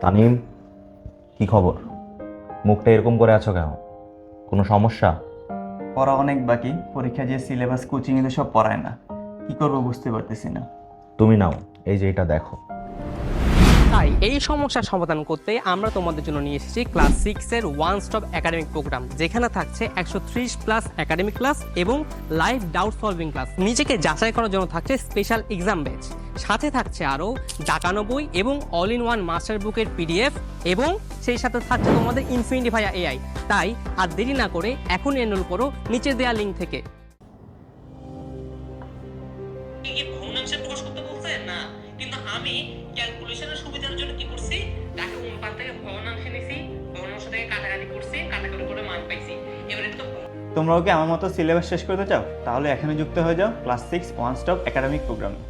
তানিম কি খবর? মুখটা এরকম করে আছো কেন? কোনো সমস্যা? পড়া অনেক বাকি। পরীক্ষা যে সিলেবাস কোচিং এ সব পড়ায় না। কি করব বুঝতে পারতেছি না। তুমি নাও এই যে এটা দেখো। এই সমস্যার সমাধান করতে আমরা তোমাদের জন্য নিয়ে এসেছি ক্লাস সিক্সের ওয়ান স্টপ একাডেমিক প্রোগ্রাম যেখানে থাকছে একশো ত্রিশ প্লাস একাডেমিক ক্লাস এবং লাইভ ডাউট সলভিং ক্লাস নিজেকে যাচাই করার জন্য থাকছে স্পেশাল এক্সাম ব্যাচ সাথে থাকছে আরও ডাকানো বই এবং অল ইন ওয়ান মাস্টার বুকের পিডিএফ এবং সেই সাথে থাকছে তোমাদের ইনফিনিটি ভাইয়া এআই তাই আর দেরি না করে এখন এনরোল করো নিচে দেওয়া লিঙ্ক থেকে। না। কিন্তু আমি ক্যালকুলেশনের সুবিধার জন্য কি করছি? তাকে অনুপাত থেকে ভগ্নাংশে নিছি ভগ্নাংশ থেকে কাটাকাটি করছি কাটাকাটি করে মান পাইছি। এবারে তো তোমরাও কি আমার মতো সিলেবাস শেষ করতে চাও? তাহলে এখানে যুক্ত হয়ে যাও class six one stop academic প্রোগ্রামে